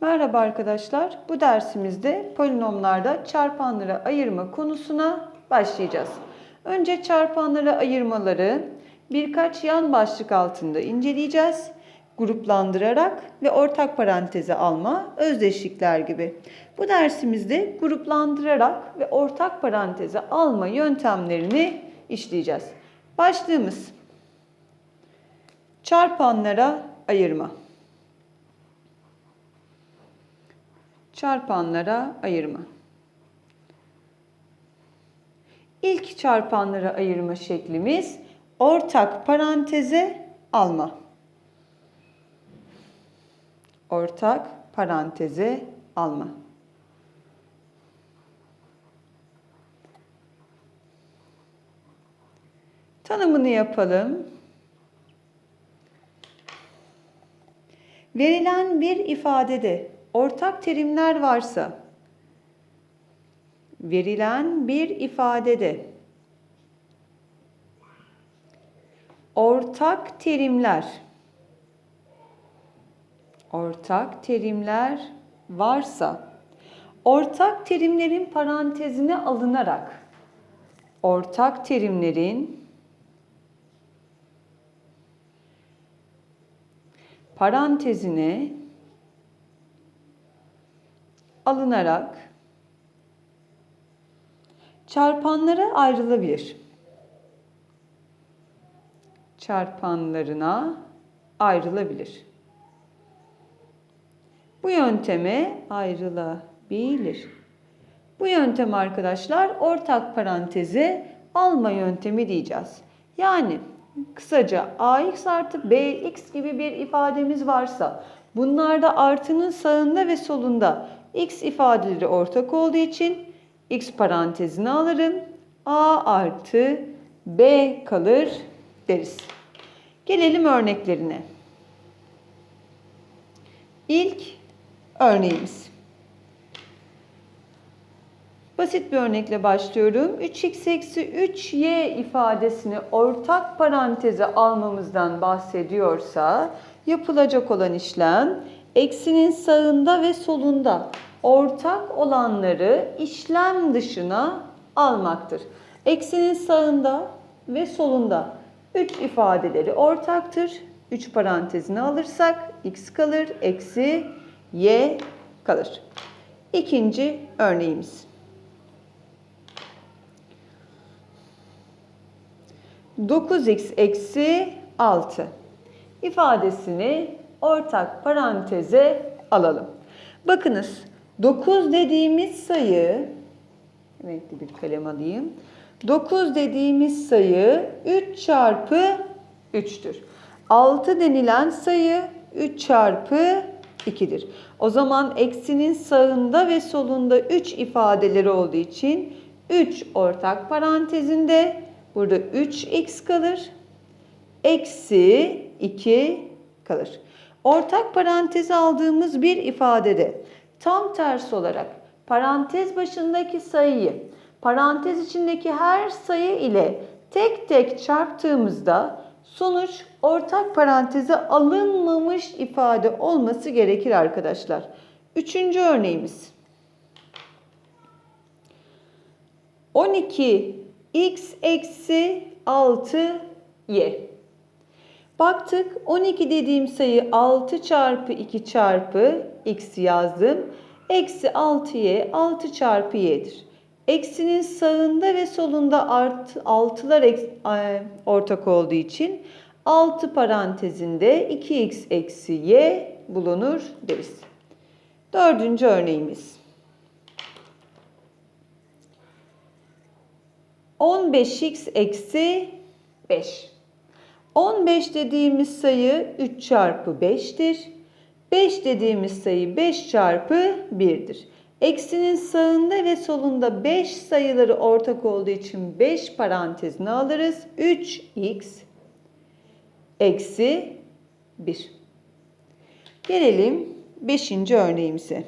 Merhaba arkadaşlar. Bu dersimizde polinomlarda çarpanlara ayırma konusuna başlayacağız. Önce çarpanlara ayırmaları birkaç yan başlık altında inceleyeceğiz. Gruplandırarak ve ortak paranteze alma, özdeşlikler gibi. Bu dersimizde gruplandırarak ve ortak paranteze alma yöntemlerini işleyeceğiz. Başlığımız çarpanlara ayırma. Çarpanlara ayırma. İlk çarpanlara ayırma şeklimiz ortak paranteze alma. Ortak paranteze alma. Tanımını yapalım. Verilen bir ifadede ortak terimler varsa verilen bir ifadede ortak terimler ortak terimler varsa ortak terimlerin parantezine alınarak ortak terimlerin parantezine alınarak çarpanlara ayrılabilir. Çarpanlarına ayrılabilir. Bu yönteme ayrılabilir. Bu yöntem arkadaşlar ortak paranteze alma yöntemi diyeceğiz. Yani kısaca ax artı bx gibi bir ifademiz varsa bunlarda artının sağında ve solunda x ifadeleri ortak olduğu için x parantezine alırım. a artı b kalır deriz. Gelelim örneklerine. İlk örneğimiz. Basit bir örnekle başlıyorum. 3x eksi 3y ifadesini ortak paranteze almamızdan bahsediyorsa yapılacak olan işlem eksinin sağında ve solunda ortak olanları işlem dışına almaktır. Eksinin sağında ve solunda 3 ifadeleri ortaktır. 3 parantezine alırsak x kalır, eksi y kalır. İkinci örneğimiz. 9x eksi 6 ifadesini ortak paranteze alalım. Bakınız 9 dediğimiz sayı renkli bir kalem alayım. 9 dediğimiz sayı 3 çarpı 3'tür. 6 denilen sayı 3 çarpı 2'dir. O zaman eksinin sağında ve solunda 3 ifadeleri olduğu için 3 ortak parantezinde burada 3x kalır. Eksi 2 kalır. Ortak paranteze aldığımız bir ifadede tam tersi olarak parantez başındaki sayıyı parantez içindeki her sayı ile tek tek çarptığımızda sonuç ortak paranteze alınmamış ifade olması gerekir arkadaşlar. Üçüncü örneğimiz. 12 x eksi 6 y. Baktık 12 dediğim sayı 6 çarpı 2 çarpı x yazdım. Eksi 6y 6 çarpı y'dir. Eksinin sağında ve solunda artı, altılar ortak olduğu için 6 parantezinde 2x eksi y bulunur deriz. Dördüncü örneğimiz. 15x eksi 5. 15 dediğimiz sayı 3 çarpı 5'tir. 5 dediğimiz sayı 5 çarpı 1'dir. Eksinin sağında ve solunda 5 sayıları ortak olduğu için 5 parantezine alırız. 3x eksi 1. Gelelim 5. örneğimize.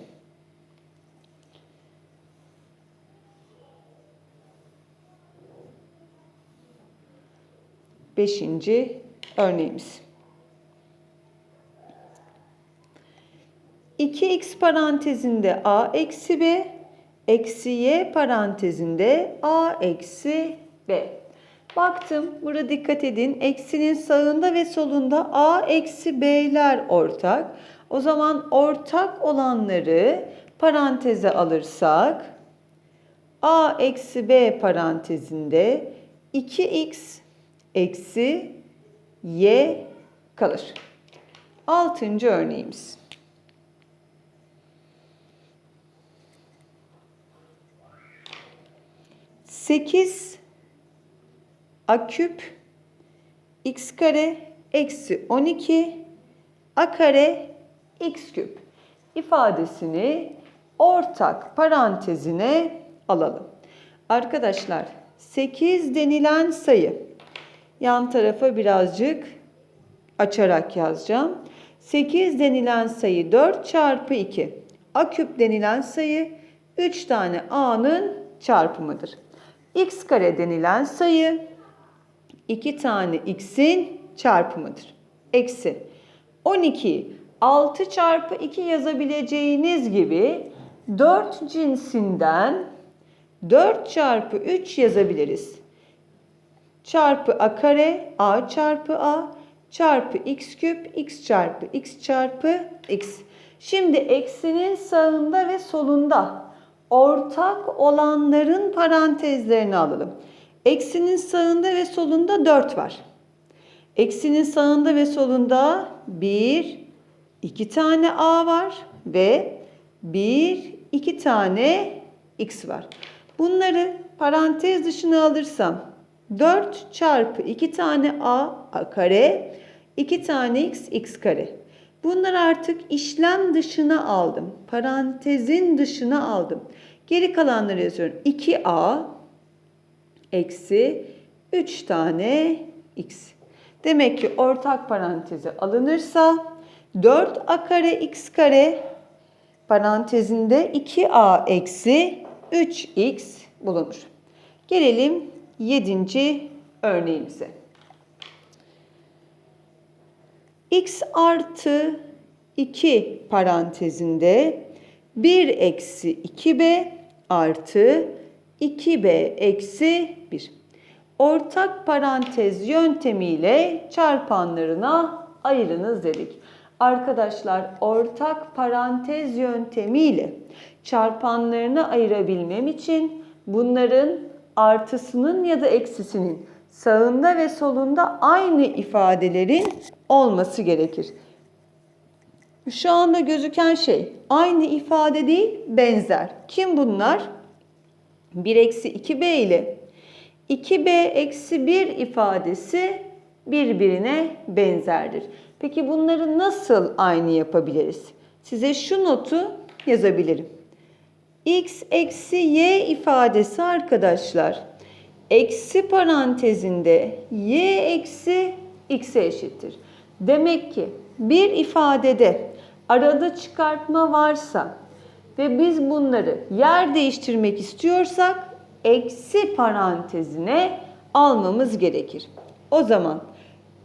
Beşinci örneğimiz. 2x parantezinde a eksi b eksi y parantezinde a eksi b. Baktım burada dikkat edin eksinin sağında ve solunda a eksi b'ler ortak. O zaman ortak olanları paranteze alırsak a eksi b parantezinde 2x eksi y kalır. Altıncı örneğimiz. Sekiz a küp x kare eksi 12 a kare x küp ifadesini ortak parantezine alalım. Arkadaşlar 8 denilen sayı yan tarafa birazcık açarak yazacağım. 8 denilen sayı 4 çarpı 2. A küp denilen sayı 3 tane A'nın çarpımıdır. X kare denilen sayı 2 tane X'in çarpımıdır. Eksi 12 6 çarpı 2 yazabileceğiniz gibi 4 cinsinden 4 çarpı 3 yazabiliriz. Çarpı a kare a çarpı a çarpı x küp x çarpı x çarpı x. Şimdi eksinin sağında ve solunda ortak olanların parantezlerini alalım. Eksinin sağında ve solunda 4 var. Eksinin sağında ve solunda 1, 2 tane a var ve 1, 2 tane x var. Bunları parantez dışına alırsam 4 çarpı 2 tane a, a kare, 2 tane x, x kare. Bunları artık işlem dışına aldım. Parantezin dışına aldım. Geri kalanları yazıyorum. 2a eksi 3 tane x. Demek ki ortak paranteze alınırsa 4a kare x kare parantezinde 2a eksi 3x bulunur. Gelelim 7. örneğimize. X artı 2 parantezinde 1 eksi 2b artı 2b eksi 1. Ortak parantez yöntemiyle çarpanlarına ayırınız dedik. Arkadaşlar ortak parantez yöntemiyle çarpanlarını ayırabilmem için bunların artısının ya da eksisinin sağında ve solunda aynı ifadelerin olması gerekir. Şu anda gözüken şey aynı ifade değil benzer. Kim bunlar? 1 eksi 2b ile 2b eksi 1 ifadesi birbirine benzerdir. Peki bunları nasıl aynı yapabiliriz? Size şu notu yazabilirim. x eksi y ifadesi arkadaşlar eksi parantezinde y eksi x'e eşittir. Demek ki bir ifadede arada çıkartma varsa ve biz bunları yer değiştirmek istiyorsak eksi parantezine almamız gerekir. O zaman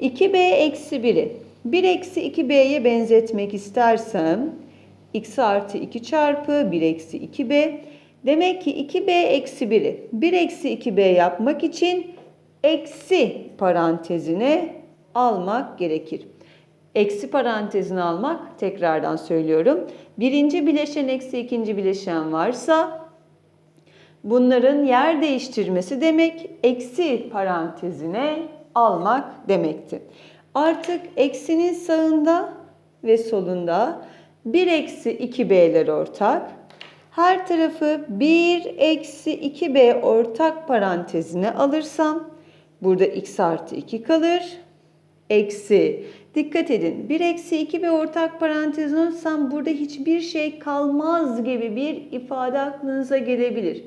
2b eksi 1'i 1 eksi 2b'ye benzetmek istersem x artı 2 çarpı 1 eksi 2b demek ki 2b eksi 1'i 1 eksi 2b yapmak için eksi parantezine almak gerekir. Eksi parantezini almak tekrardan söylüyorum. Birinci bileşen eksi ikinci bileşen varsa bunların yer değiştirmesi demek eksi parantezine almak demekti. Artık eksinin sağında ve solunda 1 eksi 2b'ler ortak. Her tarafı 1 eksi 2b ortak parantezine alırsam burada x artı 2 kalır. Eksi. Dikkat edin 1 eksi 2b ortak parantezine alırsam burada hiçbir şey kalmaz gibi bir ifade aklınıza gelebilir.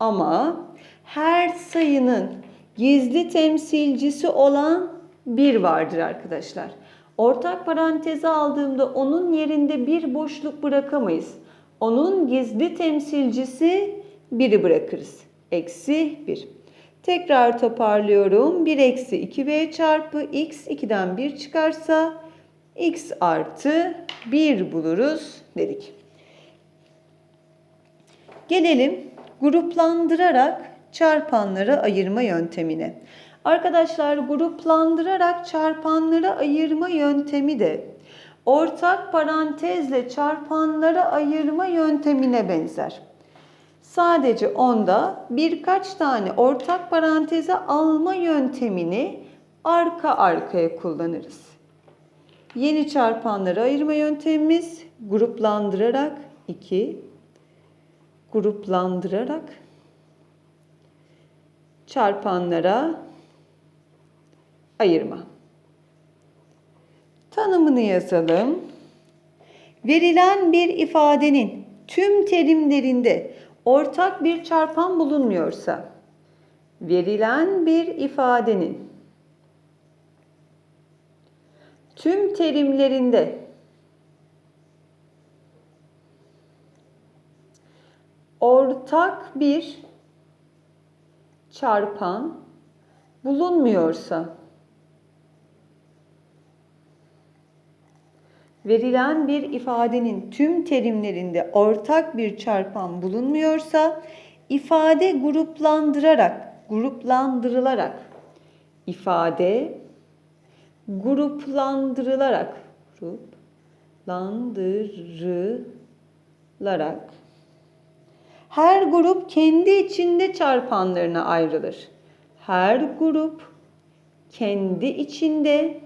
Ama her sayının gizli temsilcisi olan 1 vardır arkadaşlar. Ortak paranteze aldığımda onun yerinde bir boşluk bırakamayız. Onun gizli temsilcisi 1'i bırakırız. Eksi 1. Tekrar toparlıyorum. 1 eksi 2b çarpı x 2'den 1 çıkarsa x artı 1 buluruz dedik. Gelelim gruplandırarak çarpanlara ayırma yöntemine. Arkadaşlar gruplandırarak çarpanlara ayırma yöntemi de ortak parantezle çarpanlara ayırma yöntemine benzer. Sadece onda birkaç tane ortak paranteze alma yöntemini arka arkaya kullanırız. Yeni çarpanları ayırma yöntemimiz gruplandırarak 2 gruplandırarak çarpanlara ayırma. Tanımını yazalım. Verilen bir ifadenin tüm terimlerinde ortak bir çarpan bulunmuyorsa, verilen bir ifadenin tüm terimlerinde ortak bir çarpan bulunmuyorsa verilen bir ifadenin tüm terimlerinde ortak bir çarpan bulunmuyorsa ifade gruplandırarak gruplandırılarak ifade gruplandırılarak gruplandırılarak her grup kendi içinde çarpanlarına ayrılır. Her grup kendi içinde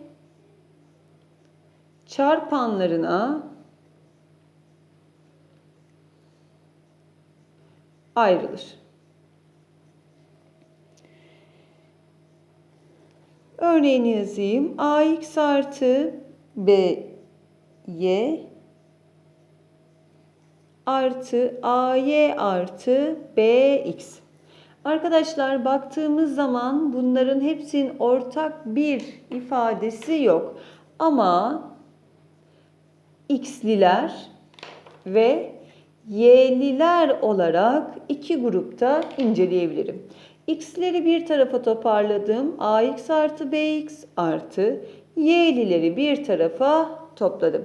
çarpanlarına ayrılır. Örneğini yazayım. ax artı by artı ay artı bx. Arkadaşlar baktığımız zaman bunların hepsinin ortak bir ifadesi yok. Ama x'liler ve y'liler olarak iki grupta inceleyebilirim. x'leri bir tarafa toparladım. ax artı bx artı y'lileri bir tarafa topladım.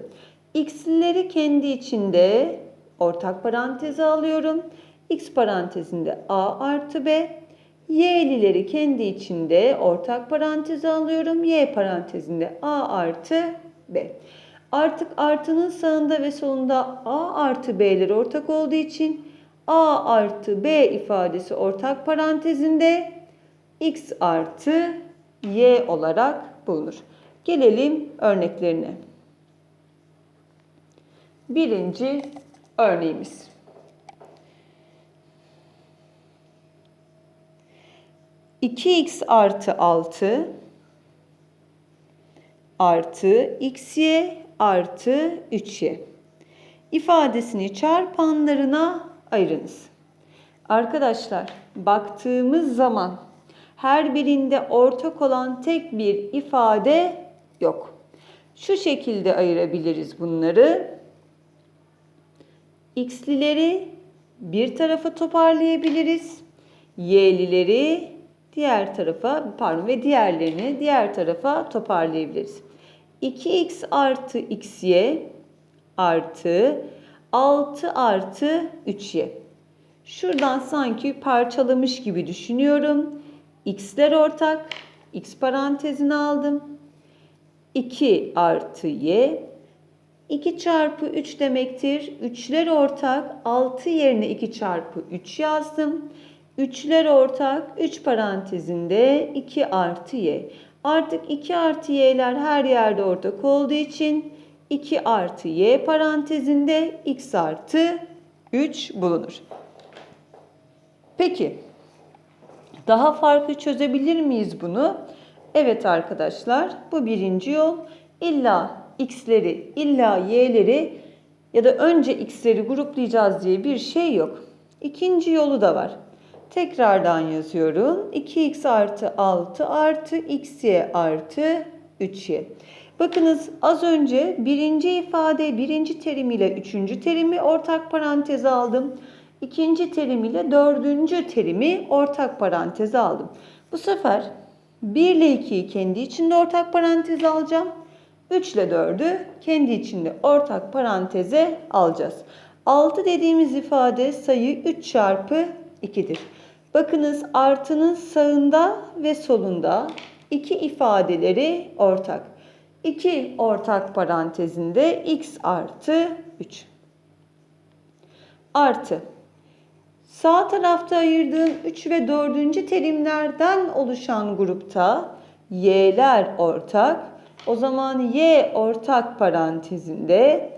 x'lileri kendi içinde ortak paranteze alıyorum. x parantezinde a artı b. y'lileri kendi içinde ortak paranteze alıyorum. y parantezinde a artı b. Artık artının sağında ve solunda a artı b'ler ortak olduğu için a artı b ifadesi ortak parantezinde x artı y olarak bulunur. Gelelim örneklerine. Birinci örneğimiz. İki x artı altı artı xy artı 3y ifadesini çarpanlarına ayırınız. Arkadaşlar baktığımız zaman her birinde ortak olan tek bir ifade yok. Şu şekilde ayırabiliriz bunları. X'lileri bir tarafa toparlayabiliriz. Y'lileri diğer tarafa pardon ve diğerlerini diğer tarafa toparlayabiliriz. 2x artı xy artı 6 artı 3y. Şuradan sanki parçalamış gibi düşünüyorum. x'ler ortak. x parantezine aldım. 2 artı y. 2 çarpı 3 demektir. 3'ler ortak. 6 yerine 2 çarpı 3 yazdım. 3'ler ortak. 3 parantezinde 2 artı y. Artık 2 artı y'ler her yerde ortak olduğu için 2 artı y parantezinde x artı 3 bulunur. Peki daha farklı çözebilir miyiz bunu? Evet arkadaşlar bu birinci yol. İlla x'leri illa y'leri ya da önce x'leri gruplayacağız diye bir şey yok. İkinci yolu da var. Tekrardan yazıyorum. 2x artı 6 artı xy artı 3y. Bakınız az önce birinci ifade birinci terim ile üçüncü terimi ortak paranteze aldım. İkinci terim ile dördüncü terimi ortak paranteze aldım. Bu sefer 1 ile 2'yi kendi içinde ortak paranteze alacağım. 3 ile 4'ü kendi içinde ortak paranteze alacağız. 6 dediğimiz ifade sayı 3 çarpı 2'dir. Bakınız artının sağında ve solunda iki ifadeleri ortak. 2 ortak parantezinde x artı 3. Artı. Sağ tarafta ayırdığım 3 ve 4. terimlerden oluşan grupta y'ler ortak. O zaman y ortak parantezinde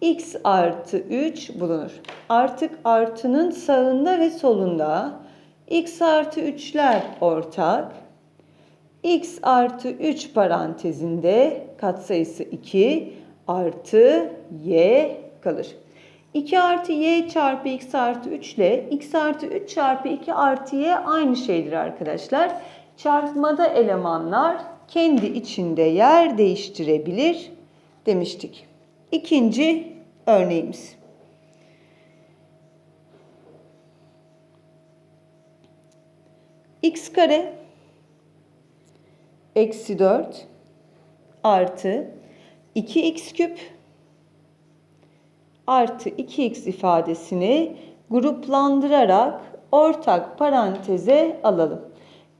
x artı 3 bulunur. Artık artının sağında ve solunda x artı 3'ler ortak. x artı 3 parantezinde katsayısı 2 artı y kalır. 2 artı y çarpı x artı 3 ile x artı 3 çarpı 2 artı y aynı şeydir arkadaşlar. Çarpmada elemanlar kendi içinde yer değiştirebilir demiştik. İkinci örneğimiz. X kare eksi 4 artı 2x küp artı 2x ifadesini gruplandırarak ortak paranteze alalım.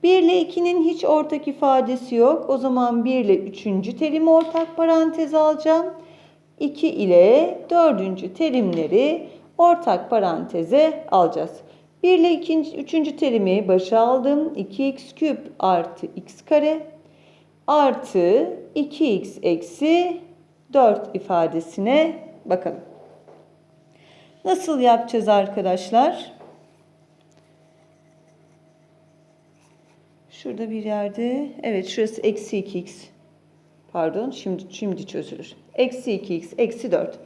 1 ile 2'nin hiç ortak ifadesi yok. O zaman 1 ile 3. terimi ortak paranteze alacağım. 2 ile 4. terimleri ortak paranteze alacağız. 1 ile 2. 3. terimi başa aldım. 2x küp artı x kare artı 2x eksi 4 ifadesine bakalım. Nasıl yapacağız arkadaşlar? Şurada bir yerde, evet şurası eksi 2x. Pardon, şimdi, şimdi çözülür. Eksi 2x, eksi 4.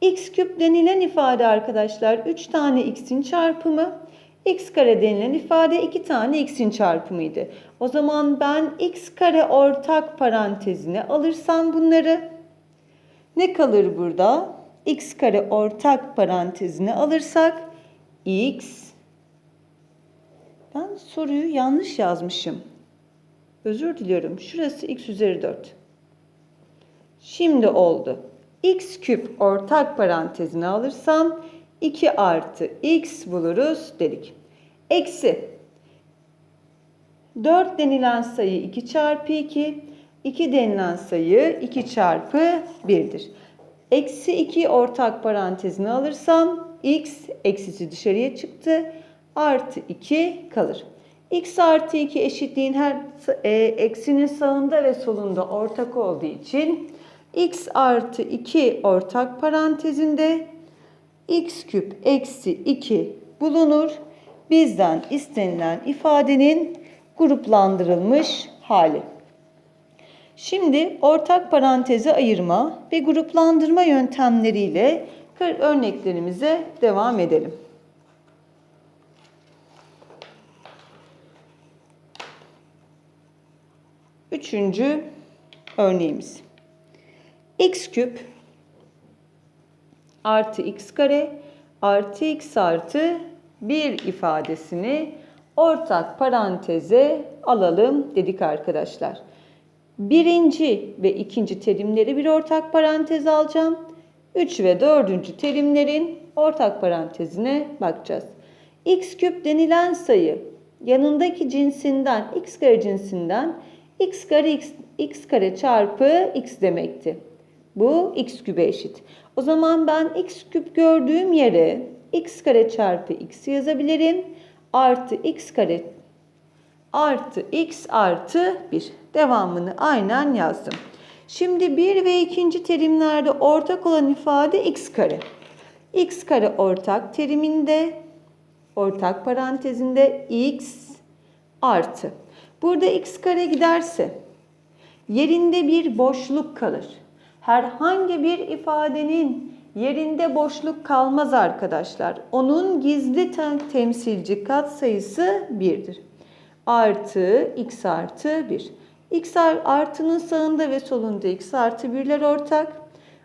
x küp denilen ifade arkadaşlar 3 tane x'in çarpımı. X kare denilen ifade 2 tane x'in çarpımıydı. O zaman ben x kare ortak parantezine alırsam bunları ne kalır burada? x kare ortak parantezine alırsak x ben soruyu yanlış yazmışım. Özür diliyorum. Şurası x üzeri 4. Şimdi oldu. x küp ortak parantezine alırsam 2 artı x buluruz dedik. Eksi 4 denilen sayı 2 çarpı 2. 2 denilen sayı 2 çarpı 1'dir. Eksi 2 ortak parantezine alırsam x eksisi dışarıya çıktı. Artı 2 kalır. x artı 2 eşitliğin her e, eksinin sağında ve solunda ortak olduğu için x artı 2 ortak parantezinde x küp eksi 2 bulunur. Bizden istenilen ifadenin gruplandırılmış hali. Şimdi ortak paranteze ayırma ve gruplandırma yöntemleriyle örneklerimize devam edelim. Üçüncü örneğimiz. x küp artı x kare artı x artı 1 ifadesini ortak paranteze alalım dedik arkadaşlar. Birinci ve ikinci terimleri bir ortak parantez alacağım. Üç ve dördüncü terimlerin ortak parantezine bakacağız. x küp denilen sayı yanındaki cinsinden x kare cinsinden x kare x, x kare çarpı x demekti. Bu x kübe eşit. O zaman ben x küp gördüğüm yere x kare çarpı x yazabilirim. Artı x kare artı x artı 1. Devamını aynen yazdım. Şimdi 1 ve 2. terimlerde ortak olan ifade x kare. x kare ortak teriminde ortak parantezinde x artı. Burada x kare giderse yerinde bir boşluk kalır. Herhangi bir ifadenin yerinde boşluk kalmaz arkadaşlar. Onun gizli temsilci katsayısı 1'dir artı x artı 1. x artının sağında ve solunda x artı 1'ler ortak.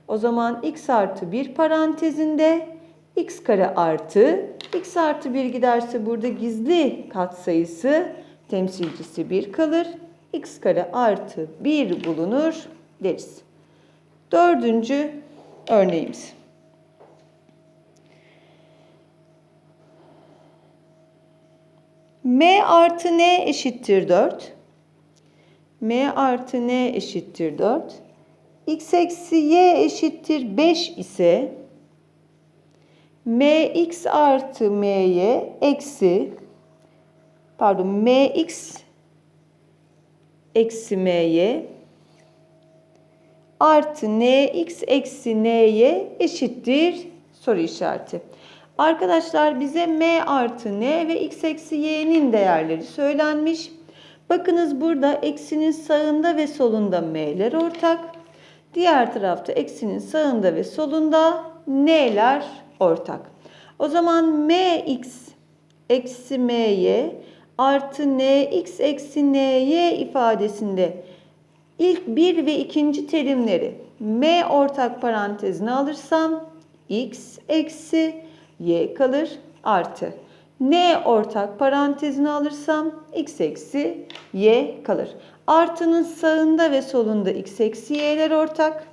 O zaman x artı 1 parantezinde x kare artı x artı 1 giderse burada gizli katsayısı temsilcisi 1 kalır. x kare artı 1 bulunur deriz. Dördüncü örneğimiz. M artı N eşittir 4. M artı N eşittir 4. X eksi Y eşittir 5 ise Mx artı My eksi pardon Mx eksi My artı Nx eksi Ny eşittir soru işareti. Arkadaşlar bize M artı N ve X eksi Y'nin değerleri söylenmiş. Bakınız burada eksinin sağında ve solunda M'ler ortak. Diğer tarafta eksinin sağında ve solunda N'ler ortak. O zaman Mx eksi My artı Nx eksi Ny ifadesinde ilk bir ve ikinci terimleri M ortak parantezine alırsam x eksi y kalır artı n ortak parantezine alırsam x eksi y kalır. Artının sağında ve solunda x eksi y'ler ortak.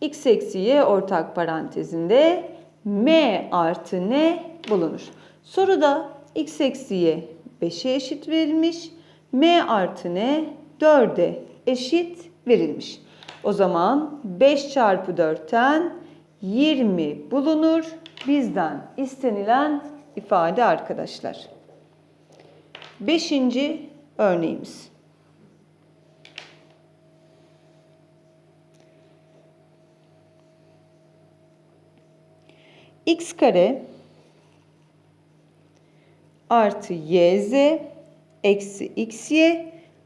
x eksi y ortak parantezinde m artı n bulunur. Soruda x eksi y 5'e eşit verilmiş. m artı n 4'e eşit verilmiş. O zaman 5 çarpı 4'ten 20 bulunur. Bizden istenilen ifade arkadaşlar. Beşinci örneğimiz. x kare artı yz eksi xy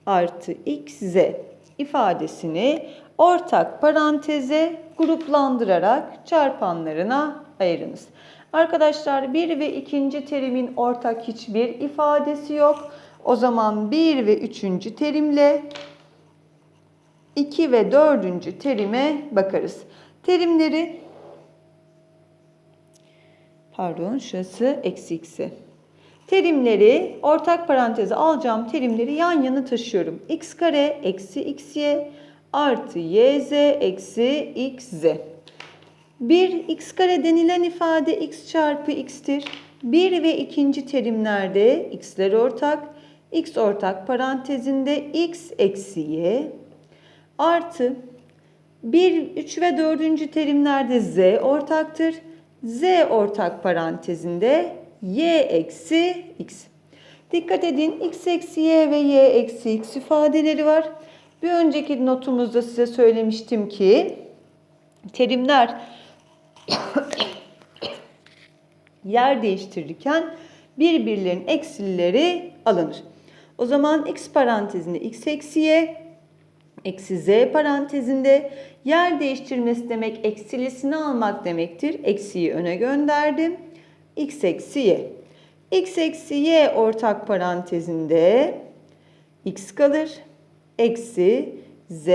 artı xz ifadesini ortak paranteze gruplandırarak çarpanlarına ayırınız. Arkadaşlar bir ve ikinci terimin ortak hiçbir ifadesi yok. O zaman bir ve üçüncü terimle 2 ve dördüncü terime bakarız. Terimleri pardon şurası eksi. Terimleri ortak paranteze alacağım terimleri yan yana taşıyorum. x kare eksi xy artı yz eksi xz. Bir x kare denilen ifade x çarpı x'tir. Bir ve ikinci terimlerde x'ler ortak. x ortak parantezinde x eksi y artı 1, 3 ve 4. terimlerde z ortaktır. z ortak parantezinde y eksi x. Dikkat edin x eksi y ve y eksi x ifadeleri var. Bir önceki notumuzda size söylemiştim ki terimler yer değiştirirken birbirlerinin eksileri alınır. O zaman x parantezinde x eksi y eksi z parantezinde yer değiştirmesi demek eksilisini almak demektir. Eksiyi öne gönderdim. x eksi y. x eksi y ortak parantezinde x kalır. Eksi z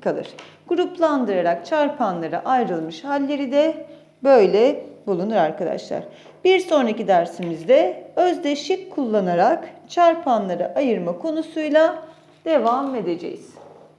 kalır. Gruplandırarak çarpanlara ayrılmış halleri de böyle bulunur arkadaşlar. Bir sonraki dersimizde özdeşik kullanarak çarpanları ayırma konusuyla devam edeceğiz.